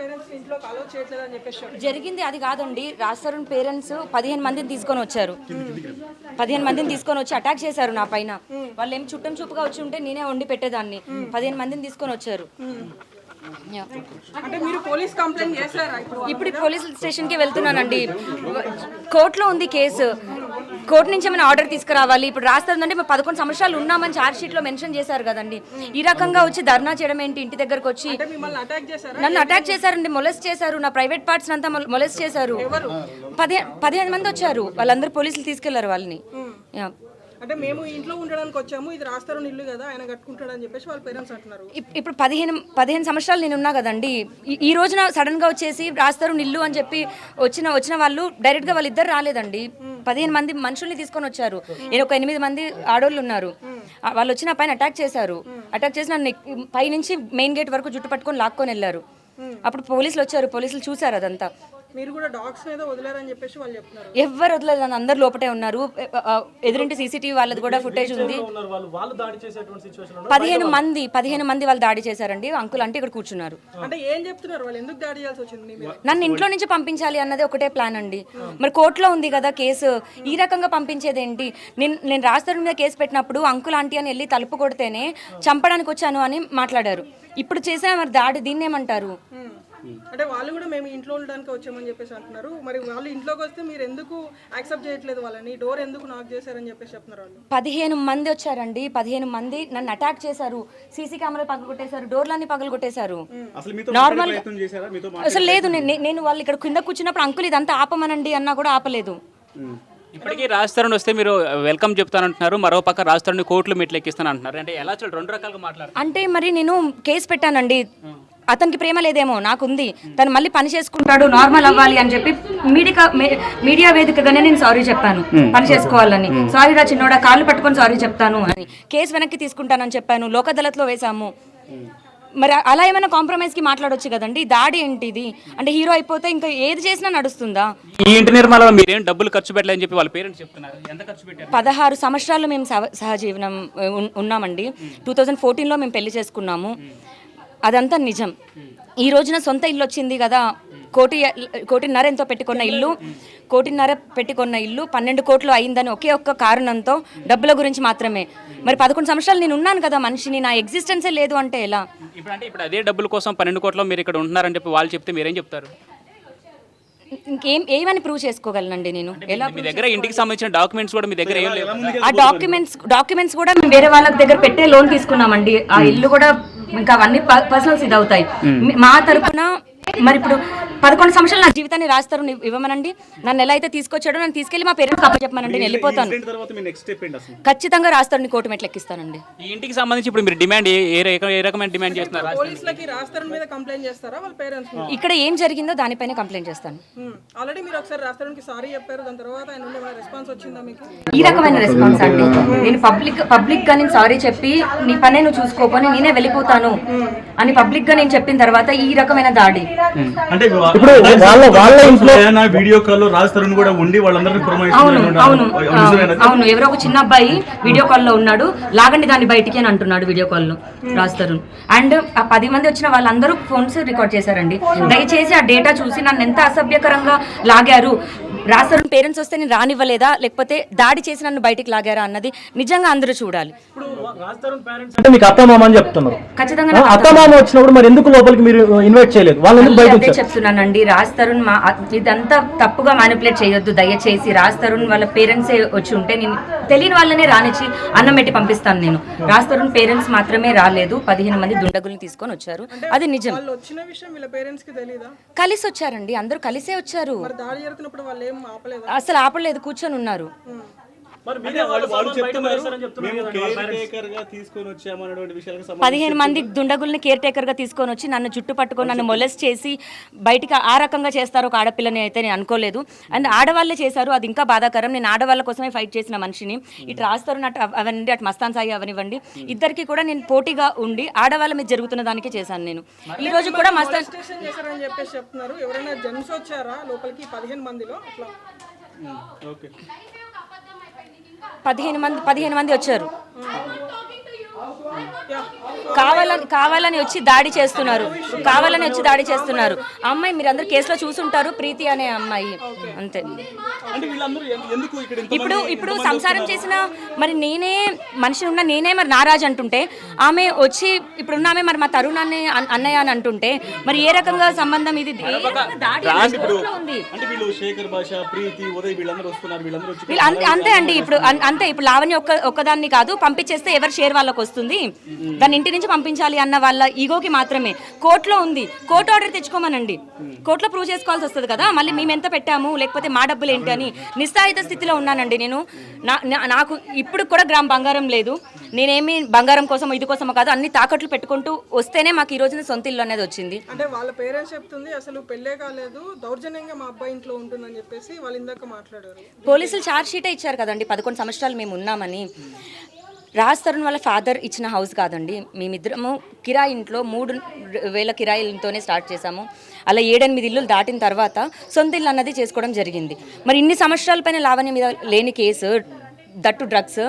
Parents ఇంట్లో అలో చేయట్లేదు అని చెప్పేసి చెప్పారు. జరిగింది అది కాదండి. రాస్తారు పేరెంట్స్ పదిహేను మందిని తీసుకొని వచ్చారు. పదిహేను మందిని తీసుకొని వచ్చి అటాక్ చేశారు నా పైన. వాళ్ళు ఏం చుట్టం చూపుగా వచ్చి ఉంటే నేనే వండి పెట్టేదాన్ని. పదిహేను మందిని తీసుకొని వచ్చారు. ఇప్పుడు? పోలీస్ స్టేషన్కి వెళ్తున్నానండి. కోర్టులో ఉంది కేసు. కోర్టు నుంచి ఏమైనా ఆర్డర్ తీసుకురావాలి? ఇప్పుడు రాస్తుందంటే మేము పదకొండు సంవత్సరాలు ఉన్నామని ఛార్జ్ షీట్లో మెన్షన్ చేశారు కదండి. ఈ రకంగా వచ్చి ధర్నా చేయడం ఏంటి? ఇంటి దగ్గరకు వచ్చి నన్ను అటాక్ చేశారండి మొలెస్ట్ చేశారు. నా ప్రైవేట్ పార్ట్స్ అంతా మొలెస్ట్ చేశారు. పదిహే పదిహేను మంది వచ్చారు. వాళ్ళందరూ పోలీసులు తీసుకెళ్ళారు వాళ్ళని. అంటే మేము ఇంట్లో ఉండడానికి వచ్చాము ఇది రాస్తారు ఇల్లు కదా ఆయన కట్టుకుంటాడు అని చెప్పేసి వాళ్ళ పేరెంట్స్ అంటున్నారు. ఇప్పుడు పదిహేను పదిహేను సంవత్సరాలు నేను ఉన్నా కదండి ఈ- రోజున సడన్గా వచ్చేసి రాస్తారు నిల్లు అని చెప్పి వచ్చిన వచ్చిన వాళ్ళు డైరెక్ట్గా వాళ్ళిద్దరు రాలేదండి. పదిహేను మంది మనుషుల్ని తీసుకొని వచ్చారు. నేను ఒక ఎనిమిది మంది ఆడోళ్ళు ఉన్నారు. వాళ్ళు వచ్చిన పైన అటాక్ చేశారు. అటాక్ చేసి నన్ను ఎక్- పైనుంచి మెయిన్ గేట్ వరకు జుట్టు పట్టుకొని లాక్కొని వెళ్ళారు. అప్పుడు పోలీసులు వచ్చారు పోలీసులు చూశారు అదంతా. మీరు కూడా డాగ్స్ ఏదో వదిలేరని చెప్పేసి వాళ్ళు చెప్తున్నారు. ఎవ్వరు వదలలేదు నన్ను అందరు లోపటే ఉన్నారు. ఎదురింటి సీసీటీవీ వాళ్ళది కూడా ఫుటేజ్ ఉంది. ఉన్నారు వాళ్ళు? వాళ్ళు దాడి చేసేటువంటి సిచ్యువేషన్ పదిహేను మంది పదిహేను మంది వాళ్ళు దాడి చేశారండి. అంకుల్ అంటే ఇక్కడ కూర్చున్నారు. అంటే ఏం చెప్తున్నారు? వాళ్ళు ఎందుకు దాడి చేయాల్సి వచ్చింది నన్ను ఇంట్లో నుంచి పంపించాలి అన్నది ఒకటే ప్లాన్ అండి. మరి కోర్టులో ఉంది కదా కేసు. ఈ రకంగా పంపించేది ఏంటి నేను నేను రాస్తారు మీద కేసు పెట్టినప్పుడు అంకుల్ ఆంటీ అని వెళ్ళి తలుపు కొడితేనే చంపడానికి వచ్చాను అని మాట్లాడారు. ఇప్పుడు చేసే మరి దాడి దీన్ని ఏమంటారు ఉమ్. అంటే వాళ్ళు కూడా మేము ఇంట్లో ఉండడానికి వచ్చామని చెప్పేసి అంటున్నారు. మరి వాళ్ళు ఇంట్లోకి వస్తే మీరు ఎందుకు యాక్సెప్ట్ చేయట్లేదు వాళ్ళని? డోర్ ఎందుకు నాక్ చేశారని చెప్పేసి చెప్తున్నారు వాళ్ళు. పదిహేను మంది వచ్చారండి. పదిహేను మంది నన్ను అటాక్ చేశారు. సీసీ కెమెరా పగలు కొట్టేశారు డోర్లన్నీ పగలు కొట్టేశారు అసలు మీతో నార్మల్ ప్రయత్నం చేశారా? మీతో అసలు లేదు. నేను వాళ్ళు ఇక్కడ కింద కూర్చున్నప్పుడు అంకుల్ ఇదంతా ఆపమనండి అన్నా కూడా ఆపలేదు. ఇప్పటికీ రాజస్థాన్ వస్తే మీరు వెల్కమ్ చెప్తానంటున్నారు. మరో పక్క రాజస్థాన్ కోర్టులు మెట్లు ఎక్కిస్తాను అంటున్నారు అంటే ఎలా చూడండి రెండు రకాలుగా మాట్లాడుతున్నారు? అంటే మరి నేను కేసు పెట్టానండి. అతనికి ప్రేమ లేదేమో నాకుంది. తను మళ్ళీ పని చేసుకుంటాడు నార్మల్ అవ్వాలి అని చెప్పి మీడియా మీడియా వేదికగానే నేను సారీ చెప్పాను. పని చేసుకోవాలని. సారీ రా చిన్నోడా కాళ్ళు పట్టుకొని సారీ చెప్తాను అని. కేసు వెనక్కి తీసుకుంటానని చెప్పాను లోక్ అదాలత్లో వేశాము. మరి అలా ఏమైనా కాంప్రమైజ్కి మాట్లాడొచ్చు కదండి? దాడి ఏంటి ఇది అంటే హీరో అయిపోతే ఇంకా ఏది చేసినా నడుస్తుందా? ఈ ఇంటి నిర్మాణంలో మీరేం డబ్బులు ఖర్చు పెట్టలేదని చెప్పి వాళ్ళ పేరెంట్స్ చెప్తున్నారు. ఎంత ఖర్చు పెట్టారు? పదహారు సంవత్సరాలు మేము సహ- సహజీవనం ఉన్నామండి. టూ థౌజండ్ ఫోర్టీన్లో మేము పెళ్ళి చేసుకున్నాము. అదంతా నిజం. ఈ రోజున సొంత ఇల్లు వచ్చింది కదా కోటి కోటిన్నర ఎంతో పెట్టుకున్న ఇల్లు కోటిన్నర పెట్టుకున్న ఇల్లు పన్నెండు కోట్లు అయిందని ఒకే ఒక్క కారణంతో డబ్బుల గురించి మాత్రమే. మరి పదకొండు సంవత్సరాలు నేను ఉన్నాను కదా మనిషిని నా ఎగ్జిస్టెన్సే లేదు అంటే ఎలా? ఇప్పుడు అంటే ఇప్పుడు అదే డబ్బుల కోసం పన్నెండు కోట్ల మీరు ఇక్కడ ఉంటున్నారని చెప్పి వాళ్ళు చెప్తే మీరేం చెప్తారు? ఇంకేం ఏమని ప్రూవ్ చేసుకోగలనండి నేను? ఎలా మీ దగ్గర ఇంటికి సంబంధించిన డాక్యుమెంట్స్ కూడా మీ దగ్గర ఏం లేవు. ఆ డాక్యుమెంట్స్ డాక్యుమెంట్స్ కూడా మేము వేరే వాళ్ళ దగ్గర పెట్టే లోన్ తీసుకున్నామండి. ఆ ఇల్లు కూడా ఇంకా అవన్నీ పర్సనల్స్ ఇది అవుతాయి. మీ- తరపున మరి ఇప్పుడు పదకొండు సంవత్సరాలు నా జీవితాన్ని రాస్తారు ఇవ్వమనండి. నన్ను ఎలా అయితే తీసుకొచ్చాడో నన్ను తీసుకెళ్ళి మా పేరెంట్స్ అప్పచెప్పమనండి నేను వెళ్ళిపోతాను. ఇన్సిడెంట్ తర్వాత మీ నెక్స్ట్ స్టెప్ ఏంటి అసలు? ఖచ్చితంగా రాస్తారని కోర్టు మెట్లు ఎక్కిస్తానండి ఈ ఇంటికి సంబంధించి ఇప్పుడు మీరు డిమాండ్ ఏ ఏ రక- ఏ రకమైన డిమాండ్ చేస్తున్నారు పోలీసులకి రాస్తారు మీద కంప్లైంట్ చేస్తారా వాళ్ళ పేరెంట్స్ ఇక్కడ ఏం జరిగిందో దానిపైన కంప్లైంట్ చేస్తాను. ఆల్రెడీ మీరు ఒకసారి రాస్తానికి సారీ చెప్పారు. దాని తర్వాత ఆయన రెస్పాన్స్ వచ్చిందా మీకు? ఈ రకమైన రెస్పాన్స్ అండి. నేను పబ్లిక్ పబ్లిక్గా నేను సారీ చెప్పి నీ పనే నువ్వు చూసుకోకొని నేనే వెళ్ళిపోతాను అని పబ్లిక్గా నేను చెప్పిన తర్వాత ఈ రకమైన దాడి. అంటే ఇప్పుడు వాళ్ళ వాళ్ళ ఇంట్లో నా వీడియో కాల్లో రాజ్ తరుణ్ కూడా ఉండి వాళ్ళందరినీ అవును అవును అవును. ఎవరో ఒక చిన్న అబ్బాయి వీడియో కాల్లో ఉన్నాడు. లాగండి దాన్ని బయటికి అని అంటున్నాడు వీడియో కాల్లో రాస్తారు అండ్ ఆ పది మంది వచ్చిన వాళ్ళందరూ ఫోన్స్ రికార్డ్ చేశారండి. దయచేసి ఆ డేటా చూసి నన్ను ఎంత అసభ్యకరంగా లాగారు. పేరెంట్స్ వస్తే నేను రానివ్వలేదా? లేకపోతే దాడి చేసి నన్ను బయటికి లాగారా అన్నది నిజంగా అందరూ చూడాలి. అంటే మీకు అత్తమామ అని చెప్తున్నారు. ఖచ్చితంగా అత్తమామ వచ్చినప్పుడు మరి ఎందుకు లోపలికి మీరు ఇన్వైట్ చేయలేదు? వాళ్ళు బయట చెప్తున్నానండి రాజ్ తరుణ్ మా ఇదంతా తప్పుగా మానిపులేట్ చేయొద్దు దయచేసి. రాజ్ తరుణ్ వాళ్ళ పేరెంట్సే వచ్చి ఉంటే నేను తెలియని వాళ్ళనే రానిచ్చి అన్నం పెట్టి పంపిస్తాను నేను. రాజ్ తరుణ్ పేరెంట్స్ మాత్రమే రాలేదు పదిహేను మంది దుండగుల్ని తీసుకొని వచ్చారు. అది నిజం వాళ్ళు వచ్చిన విషయం వీళ్ళ పేరెంట్స్కి తెలీదా? కలిసి వచ్చారండి అందరూ కలిసే వచ్చారు. అసలు ఆపలేదు కూర్చొని ఉన్నారు. మరి అంటే వాళ్ళు వాళ్ళు చెప్తున్నారు మేము కేర్ టేకర్గా తీసుకొని వచ్చామనేటువంటి విషయాలకు సంబంధించి పదిహేను మంది దుండగుల్ని కేర్ టేకర్గా తీసుకొని వచ్చి నన్ను జుట్టు పట్టుకొని నన్ను మొలెస్ట్ చేసి బయటికి ఆ రకంగా చేస్తారు ఒక ఆడపిల్లని అయితే నేను అనుకోలేదు. అండ్ ఆడవాళ్ళే చేశారు అది ఇంకా బాధాకరం. నేను ఆడవాళ్ళ కోసమే ఫైట్ చేసిన మనిషిని. ఇటు రాస్తారు అటు అవ- అవనండి అటు మస్తాన్ సాయి అవనివ్వండి. ఇద్దరికి కూడా నేను పోటీగా ఉండి ఆడవాళ్ళ మీద జరుగుతున్న దానికే చేశాను నేను. ఈ రోజు కూడా మస్తాన్ చేశారని చెప్పేసి చెప్తున్నారు. ఎవరైనా జెంట్స్ వచ్చారా లోపలికి పదిహేను మందిలో? అట్లా. పదిహేను మంది పదిహేను మంది వచ్చారు. యా కావాలని కావాలని వచ్చి దాడి చేస్తున్నారు. కావాలని వచ్చి దాడి చేస్తున్నారు. అమ్మాయి మీరు అందరు కేసులో చూసుంటారు. ప్రీతి అనే అమ్మాయి. అంతే. ఇప్పుడు ఇప్పుడు సంసారం చేసిన మరి నేనే మనిషి ఉన్న నేనే మరి నారాజ్ అంటుంటే ఆమె వచ్చి ఇప్పుడున్న ఆమె మరి మా తరుణాన్ని అన్- అన్నయ్య అని అంటుంటే మరి ఏ రకంగా సంబంధం ఇది? అంతే అండి. ఇప్పుడు అంతే. ఇప్పుడు లావణ్య ఒక్క ఒక్కదాన్ని కాదు పంపించేస్తే ఎవరి షేర్ వాళ్ళకి వస్తుంది దాన్ని ఇంటి నుంచి పంపించాలి అన్న వాళ్ళ ఈగోకి మాత్రమే. కోర్టులో ఉంది. కోర్టు ఆర్డర్ తెచ్చుకోమనండి. కోర్టులో ప్రూవ్ చేసుకోవాల్సి వస్తుంది కదా. మళ్ళీ మేము ఎంత పెట్టాము? లేకపోతే మా డబ్బులు ఏంటి అని నిస్సాయిత స్థితిలో ఉన్నానండి నేను. నాకు ఇప్పుడు కూడా గ్రామ్ బంగారం లేదు. నేనేమి బంగారం కోసం ఇది కోసమో కాదు అన్ని తాకట్లు పెట్టుకుంటూ వస్తేనే మాకు ఈ రోజున సొంత ఇల్లు అనేది వచ్చింది. అంటే వాళ్ళ పేరెంట్స్ చెప్తుంది? అసలు పెళ్ళే కాలేదు. దౌర్జన్యంగా మా అబ్బాయి ఇంట్లో ఉంటుందని చెప్పేసి వాళ్ళు ఇందాక మాట్లాడారు. పోలీసులు ఛార్జ్ షీటే ఇచ్చారు కదండి. పదకొండు సంవత్సరాలు మేము ఉన్నామని. రాజ్ తరుణ్ వాళ్ళ ఫాదర్ ఇచ్చిన హౌస్ కాదండి. మేమిద్దరము కిరాయి ఇంట్లో మూడు వేల కిరాయిలతోనే స్టార్ట్ చేశాము. అలా ఏడెనిమిది ఇల్లులు దాటిన తర్వాత సొంత ఇల్లు అన్నది చేసుకోవడం జరిగింది. మరి ఇన్ని సంవత్సరాల పైన లావణ్య మీద లేని కేసు దట్టు డ్రగ్స్.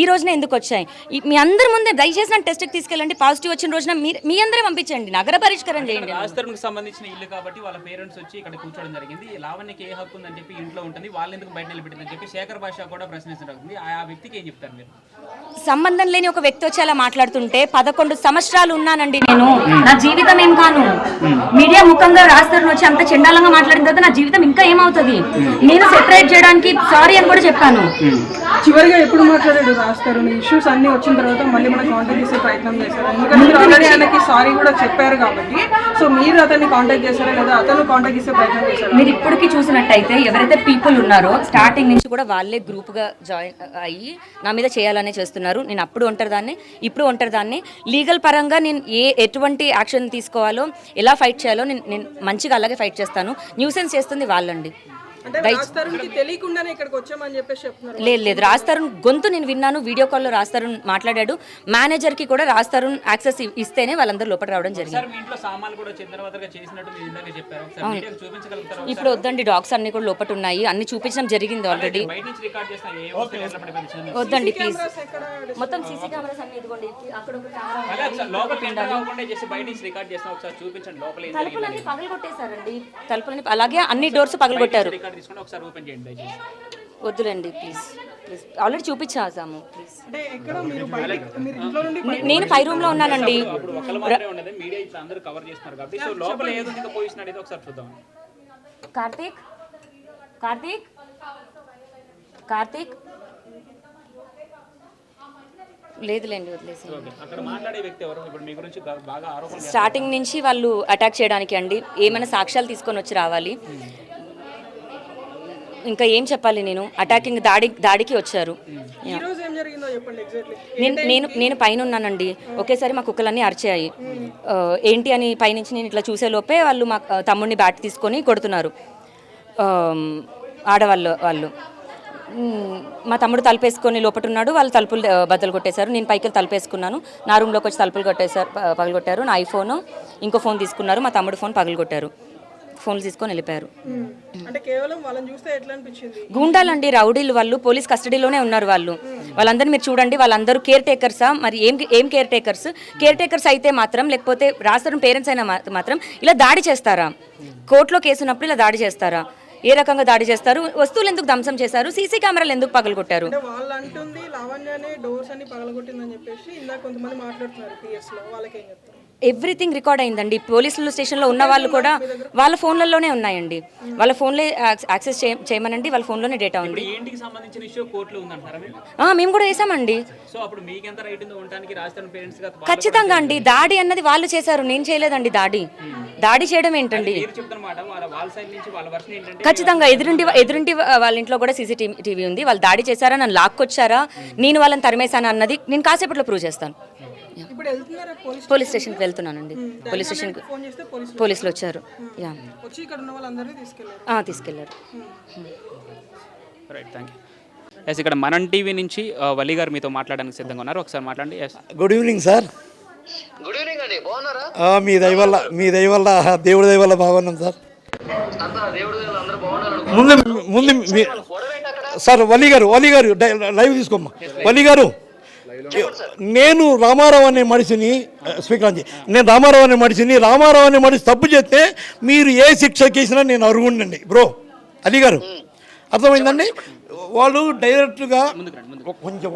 ఈ రోజున ఎందుకు వచ్చాయి? మీ అందరి ముందే దయచేసి నన్ను టెస్ట్కి తీసుకెళ్ళండి. పాజిటివ్ వచ్చిన రోజున మీ మీ అందరే పంపించండి. నగర పరిష్కారం చేయండి సంబంధించిన ఇల్లు కాబట్టి వాళ్ళ పేరెంట్స్ వచ్చి ఇక్కడ కూర్చోవడం జరిగింది. లావణ్యకి ఏ హక్కు ఉందని చెప్పి ఇంట్లో ఉంటుంది. వాళ్ళు ఎందుకు బయట నిలబెట్టిందని చెప్పి శేఖర్ భాష కూడా ప్రశ్నిస్తుంది ఆ ఆ వ్యక్తికి ఏం చెప్తారు మీరు? సంబంధం లేని ఒక వ్యక్తి వచ్చి అలా మాట్లాడుతుంటే పదకొండు సంవత్సరాలు ఉన్నానండి నేను. నా జీవితం ఏం కాను. ముఖంగా రాస్తారు వచ్చి అంత చండాలంగా మాట్లాడిన తర్వాత నా జీవితం ఇంకా ఏమవుతుంది? నేను సెపరేట్ చేయడానికి సారీ అని కూడా చెప్పాను. చివరిగా ఎప్పుడు మాట్లాడాడు? రాస్తారు. ఇష్యూస్ అన్ని వచ్చిన తర్వాత మళ్ళీ మన కాంటాక్ట్ చేసే ప్రయత్నం చేశారు ఎందుకంటే ఆల్రెడీ ఆయనకి సారీ కూడా చెప్పారు కాబట్టి. సో మీరు అతన్ని కాంటాక్ట్ చేశారా లేదా? అతను కాంటాక్ట్ చేసే ప్రయత్నం చేశారు మీరు ఇప్పటికీ చూసినట్టయితే ఎవరైతే పీపుల్ ఉన్నారో స్టార్టింగ్ నుంచి కూడా వాళ్ళే గ్రూప్గా జాయిన్ అయ్యి నా మీద చేయాలనే చేస్తున్నారు. నేను అప్పుడు ఒంటరి దాన్ని ఇప్పుడు ఒంటరి దాన్ని. లీగల్ పరంగా నేను ఏ ఎటువంటి యాక్షన్ తీసుకోవాలో ఎలా ఫైట్ చేయాలో నేను నేను మంచిగా అలాగే ఫైట్ చేస్తాను. న్యూసెన్స్ చేస్తుంది వాళ్ళండి. అంటే రాస్తారుకి తెలియకుండానే ఇక్కడికి వచ్చామని చెప్పేసి చెప్తున్నారు. లేదు లేదు. రాస్తారున్ గొంతు నేను విన్నాను. వీడియో కాల్లో రాస్తారున్ మాట్లాడాడు. మేనేజర్కి కూడా రాస్తారున్ యాక్సెస్ ఇస్తేనే వాళ్ళందరూ లోపల రావడం జరిగింది. సార్ మీ ఇంట్లో సామాన్లు కూడా చెందనవతగా చేసినట్టు మీరు ఇందాక చెప్పారు. ఒకసారి మీడియాకు చూపించగలుగుతారు ఇప్పుడు వద్దండి డాగ్స్ అన్ని కూడా లోపల ఉన్నాయి. అన్ని చూపించడం జరిగింది ఆల్రెడీ వద్దండి ప్లీజ్ మొత్తం సీసీ కెమెరాస్ అన్ని ఇదిగోండి. అక్కడ ఒక కెమెరా తలుపులన్నీ పగలగొట్టేశారండి. తలుపులని అలాగే అన్ని డోర్స్ పగలగొట్టారు. తీసుకొని ఒకసారి ఓపెన్ చేయండి దయచేసి. వద్దులేండి ప్లీజ్ ప్లీజ్. ఆల్రెడీ చూపించాము ప్లీజ్. అంటే ఎక్కడ మీరు బయట మీరు ఇంట్లో నుండి నేను పై రూమ్లో ఉన్నానండి. ఇప్పుడు ఒక్కల మాత్రమే ఉండదు మీడియా ఇప్పుడు అందరూ కవర్ చేస్తున్నారు కాబట్టి. సో లోపల ఏదో ఇంకా పొజిషన్ అనేది ఒకసారి చూద్దాం. కార్తీక్? కార్తీక్? కార్తీక్? లేదులేండి వదిలేసి అక్కడ మాట్లాడే వ్యక్తి ఎవరు? ఇప్పుడు మీ గురించి గా- బాగా ఆరోపణ స్టార్టింగ్ నుంచి వాళ్ళు అటాక్ చేయడానికి అండి. ఏమైనా సాక్ష్యాలు తీసుకొని వచ్చి రావాలి. ఇంకా ఏం చెప్పాలి నేను? అటాకింగ్ దాడి దాడికి వచ్చారు. నేను నేను నేను పైన ఉన్నానండి. ఒకేసారి మా కుక్కలన్నీ అరిచాయి. ఏంటి అని పైనుంచి నేను ఇట్లా చూసే లోపే వాళ్ళు మా తమ్ముడిని బ్యాట్ తీసుకొని కొడుతున్నారు. ఆడవాళ్ళు వాళ్ళు. మ్, తమ్ముడు తలుపేసుకొని లోపట ఉన్నాడు వాళ్ళు తలుపులు బద్దలు కొట్టేశారు. నేను పైకి తలుపేసుకున్నాను. నా రూమ్లోకి వచ్చి తలుపులు కొట్టేశారు పగలగొట్టారు. నా ఐఫోన్ ఇంకో ఫోన్ తీసుకున్నారు. మా తమ్ముడు ఫోన్ పగలగొట్టారు. ఫోన్లు తీసుకొని వెళ్ళిపోయారు. గూండాలండి రౌడీలు వాళ్ళు పోలీస్ కస్టడీలోనే ఉన్నారు వాళ్ళు. వాళ్ళందరినీ మీరు చూడండి వాళ్ళందరూ కేర్ టేకర్సా? మరి ఏం ఏం కేర్ టేకర్స్? కేర్ టేకర్స్ అయితే మాత్రం లేకపోతే రాస్తారు పేరెంట్స్ అయినా మాత్రం ఇలా దాడి చేస్తారా? కోర్టులో కేసు ఉన్నప్పుడు ఇలా దాడి చేస్తారా? ఏ రకంగా దాడి చేస్తారు? వస్తువులు ఎందుకు ధ్వంసం చేశారు? సీసీ కెమెరాలు ఎందుకు పగలగొట్టారు? లావణ్యనే డోర్స్ అన్ని పగలగొట్టిందని చెప్పేసి ఇందాక కొంతమంది మాట్లాడుతున్నారు పిఎస్లో వాళ్ళకి ఏం చెప్తారు? ఎవ్రీథింగ్ రికార్డ్ అయిందండి. పోలీసుల స్టేషన్లో ఉన్న వాళ్ళు కూడా వాళ్ళ ఫోన్లలోనే ఉన్నాయండి. వాళ్ళ ఫోన్లే యాక్సెస్ చేయమనండి. వాళ్ళ ఫోన్లోనే డేటా ఉంది. మేము కూడా వేసామండి. ఖచ్చితంగా అండి. దాడి అన్నది వాళ్ళు చేశారు. నేను చేయలేదండి దాడి. దాడి చేయడం ఏంటండి? ఖచ్చితంగా ఎదురింటి ఎదురింటి వాళ్ళ ఇంట్లో కూడా సీసీటీవీ టీవీ ఉంది. వాళ్ళు దాడి చేశారా? నన్ను లాక్కొచ్చారా? నేను వాళ్ళని తరిమేశాను అన్నది నేను కాసేపట్లో ప్రూవ్ చేస్తాను. పోలీస్ పోలీస్ స్టేషన్కి వెళ్తున్నానండి. పోలీస్ స్టేషన్కి ఫోన్ చేస్తే పోలీస్ పోలీసులు వచ్చారు. యా వచ్చి ఇక్కడ ఉన్న వాళ్ళందరినీ తీసుకెళ్ళారు. ఆ, తీసుకెళ్ళారు. రైట్ థ్యాంక్ యూ ఎస్ ఇక్కడ మనం టీవీ నుంచి ఆ, వలి గారు మీతో మాట్లాడడానికి సిద్ధంగా ఉన్నారు. ఒకసారి మాట్లాడండి. Yes good evening sir good evening అండి బాగున్నారా? మీ దయ వల్ల మీ దయ వల్ల దేవుడి దయ వల్ల బాగున్నాం సార్ అంతా దేవుడు దేవుడు అందరూ బాగున్నారు ముందు ముందు సార్ వలి గారు వలి గారు డై- లైవ్ తీసుకోమ్మా. వలి గారు నేను రామారావు అనే మనిషిని స్వీకరించి నేను రామారావు అనే మనిషిని రామారావు అనే మనిషి తప్పు చేస్తే మీరు ఏ శిక్ష చేసినా నేను అరుగుండండి బ్రో. అలీ గారు అర్థమైందండి? వాళ్ళు డైరెక్ట్గా కొంచెం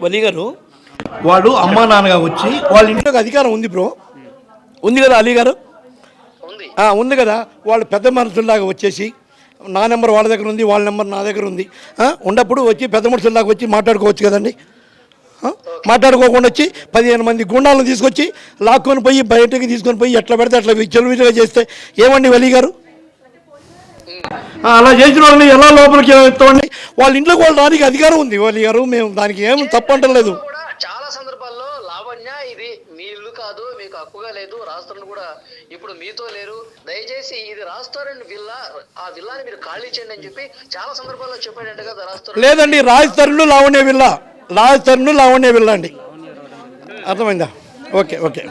వలి గారు వాళ్ళు అమ్మా నాన్నగా వచ్చి వాళ్ళ ఇంట్లోకి అధికారం ఉంది బ్రో. ఉంది కదా అలీ గారు? ఉంది. ఆ, ఉంది కదా. వాళ్ళు పెద్ద మనుషుల్లాగా వచ్చేసి నా నెంబర్ వాళ్ళ దగ్గర ఉంది వాళ్ళ నెంబర్ నా దగ్గర ఉంది. ఉన్నప్పుడు వచ్చి పెద్ద మనుషుల్లాగా వచ్చి మాట్లాడుకోవచ్చు కదండి. మాట్లాడుకోకుండా వచ్చి పదిహేను మంది గుండాలను తీసుకొచ్చి లాక్కొని పోయి బయటకి తీసుకొని పోయి ఎట్లా పెడితే అట్లా చెలువిగా చేస్తే ఏమండి వెలి గారు? అలా చేసిన వాళ్ళని ఎలా లోపలికి ఎత్తామండి? వాళ్ళ ఇంట్లోకి వాళ్ళు దానికి అధికారం ఉంది వలి గారు మేము దానికి ఏం తప్పంటలేదు చాలా సందర్భాల్లో లావణ్య ఇది మీ ఇల్లు కాదు మీకు హక్కుగా లేదు రాష్ట్రం కూడా ఇప్పుడు మీతో లేరు. దయచేసి ఇది రాస్తారని విల్లా ఆ విల్లాని మీరు ఖాళీ చేయండి అని చెప్పి చాలా సందర్భాల్లో చెప్పాడంట కదా రాస్తారు లేదండి రాజ్ తరుణ్ లావణ్య విల్లా. రాజ్ తరుణ్ లావణ్య విల్లా అండి. అర్థమైందా? Okay okay.